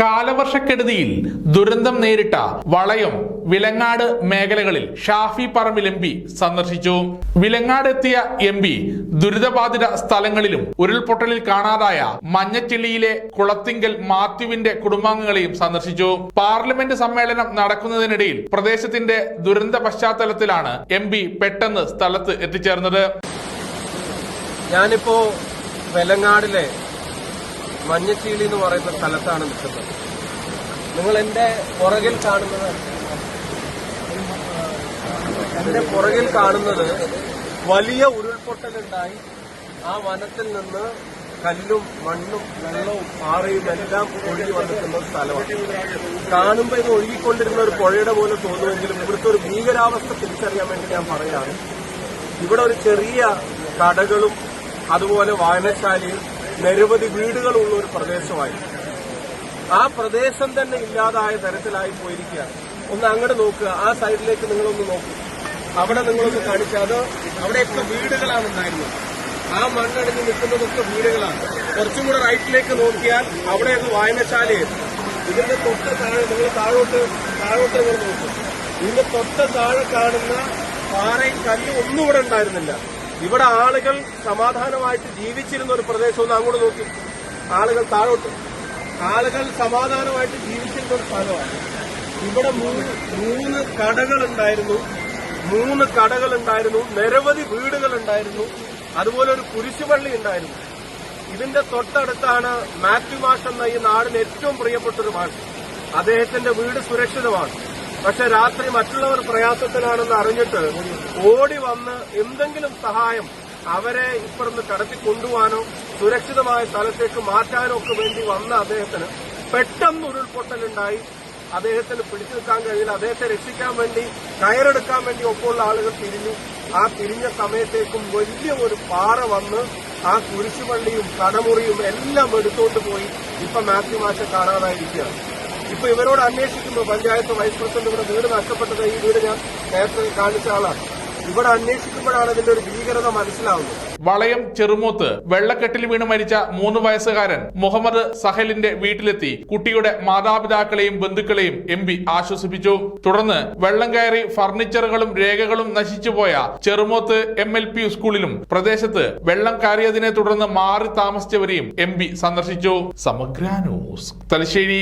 കാലവർഷക്കെടുതിയിൽ ദുരന്തം നേരിട്ട വളയം വിലങ്ങാട് മേഖലകളിൽ ഷാഫി പറമ്പിൽ എം പി സന്ദർശിച്ചു. വിലങ്ങാട് എത്തിയ എം പി ദുരിതബാധിത സ്ഥലങ്ങളിലും ഉരുൾപൊട്ടലിൽ കാണാതായ മഞ്ഞച്ചെള്ളിയിലെ കുളത്തിങ്കൽ മാത്യുവിന്റെ കുടുംബാംഗങ്ങളെയും സന്ദർശിച്ചു. പാർലമെന്റ് സമ്മേളനം നടക്കുന്നതിനിടയിൽ പ്രദേശത്തിന്റെ ദുരന്ത പശ്ചാത്തലത്തിലാണ് എം പി പെട്ടെന്ന് സ്ഥലത്ത് എത്തിച്ചേർന്നത്. ഞാനിപ്പോ വെലങ്ങാടിലെ മഞ്ഞച്ചീളി എന്ന് പറയുന്ന സ്ഥലത്താണ് നിൽക്കുന്നത്. നിങ്ങൾ എന്റെ പുറകിൽ കാണുന്നത് എന്റെ പുറകിൽ കാണുന്നത് വലിയ ഉരുൾപൊട്ടലുണ്ടായി. ആ വനത്തിൽ നിന്ന് കല്ലും മണ്ണും വെള്ളവും പാറയും എല്ലാം ഒഴുകി വന്നിട്ടുള്ള സ്ഥലമാണ്. കാണുമ്പോൾ ഇത് ഒഴുകിക്കൊണ്ടിരുന്ന ഒരു പുഴയുടെ പോലെ തോന്നുമെങ്കിലും ഇവിടുത്തെ ഒരു ഭീകരാവസ്ഥ തിരിച്ചറിയാൻ വേണ്ടി ഞാൻ പറയാണ് ഇവിടെ ഒരു ചെറിയ കടകളും അതുപോലെ വായനശാലയും നിരവധി വീടുകളുള്ള ഒരു പ്രദേശമായി. ആ പ്രദേശം തന്നെ ഇല്ലാതായ തരത്തിലായി പോയിരിക്കുകയാണ്. ഒന്ന് അങ്ങോട്ട് നോക്കുക. ആ സൈഡിലേക്ക് നിങ്ങളൊന്ന് നോക്കൂ. അവിടെ നിങ്ങളൊന്ന് കാണിക്കുക അത് അവിടെയൊക്കെ വീടുകളാണ് ഉണ്ടായിരുന്നത്. ആ മണ്ണടിഞ്ഞ് നിൽക്കുന്നതൊക്കെ വീടുകളാണ്. കുറച്ചും കൂടെ റൈറ്റിലേക്ക് നോക്കിയാൽ അവിടെ ഒന്ന് വായനശാലയായിരുന്നു ഇതിന്റെ തൊട്ട് താഴെ നിങ്ങൾ താഴോട്ട് താഴോട്ട് നിങ്ങൾ നോക്കും. ഇതിന്റെ തൊട്ട് താഴെ കാണുന്ന പാറയും കല്ലും ഒന്നും ഇവിടെ ഉണ്ടായിരുന്നില്ല. ഇവിടെ ആളുകൾ സമാധാനമായിട്ട് ജീവിച്ചിരുന്ന ഒരു പ്രദേശം അങ്ങോട്ട് നോക്കി. ആളുകൾ താഴോട്ട്. ആളുകൾ സമാധാനമായിട്ട് ജീവിച്ചിരുന്ന ഒരു സ്ഥലമാണ്. ഇവിടെ മൂന്ന് മൂന്ന് കടകൾ ഉണ്ടായിരുന്നു മൂന്ന് കടകൾ ഉണ്ടായിരുന്നു നിരവധി വീടുകൾ ഉണ്ടായിരുന്നു അതുപോലെ ഒരു കുരിശുപള്ളി ഉണ്ടായിരുന്നു. ഇതിന്റെ തൊട്ടടുത്താണ് മാത്യു മാഷ് എന്ന ഈ നാടിന് ഏറ്റവും പ്രിയപ്പെട്ട ഒരു മാഷ്. അദ്ദേഹത്തിന്റെ വീട് സുരക്ഷിതമാണ്. പക്ഷെ രാത്രി മറ്റുള്ളവർ പ്രയാസത്തിലാണെന്ന് അറിഞ്ഞിട്ട് ഓടി വന്ന് എന്തെങ്കിലും സഹായം അവരെ ഇപ്പുറന്ന് കടത്തി കൊണ്ടുപോകാനോ സുരക്ഷിതമായ സ്ഥലത്തേക്ക് മാറ്റാനോ ഒക്കെ വേണ്ടി വന്ന അദ്ദേഹത്തിന് പെട്ടെന്ന് ഉരുൾപൊട്ടലുണ്ടായി. അദ്ദേഹത്തിന് പിടിച്ചു നിൽക്കാൻ കഴിയില്ല. അദ്ദേഹത്തെ രക്ഷിക്കാൻ വേണ്ടി കയറെടുക്കാൻ വേണ്ടി ഒപ്പമുള്ള ആളുകൾ തിരിഞ്ഞു. ആ തിരിഞ്ഞ സമയത്തേക്കും വലിയ ഒരു പാറ വന്ന് ആ കുരിശുപള്ളിയും കടമുറിയും എല്ലാം എടുത്തുകൊണ്ട് പോയി. ഇപ്പൊ മാത്യു മാറ്റം കാണാതായിരിക്കുകയാണ് ഇപ്പൊ ഇവരോട് അന്വേഷിക്കുമ്പോൾ പഞ്ചായത്ത് വൈസ് പ്രസിഡന്റ് ഇവിടെ വീട് നഷ്ടപ്പെട്ടത് ഈ വീട് ഞാൻ നേരത്തെ കാണിച്ച ആളാണ്. ഇവിടെ അന്വേഷിക്കുമ്പോഴാണ് ഇതിന്റെ ഒരു ഭീകരത മനസ്സിലാവുന്നത്. വളയം ചെറുമൂത്ത് വെള്ളക്കെട്ടിൽ വീണ് മരിച്ച മൂന്ന് വയസ്സുകാരൻ മുഹമ്മദ് സഹലിന്റെ വീട്ടിലെത്തി. കുട്ടിയുടെ മാതാപിതാക്കളെയും ബന്ധുക്കളെയും എം പി ആശ്വസിപ്പിച്ചു. തുടർന്ന് വെള്ളം കയറി ഫർണിച്ചറുകളും രേഖകളും നശിച്ചുപോയ ചെറുമൂത്ത് എം എൽ പി സ്കൂളിലും പ്രദേശത്ത് വെള്ളം കയറിയതിനെ തുടർന്ന് മാറി താമസിച്ചവരെയും എം പി സന്ദർശിച്ചു. സമഗ്ര ന്യൂസ്. തലശ്ശേരി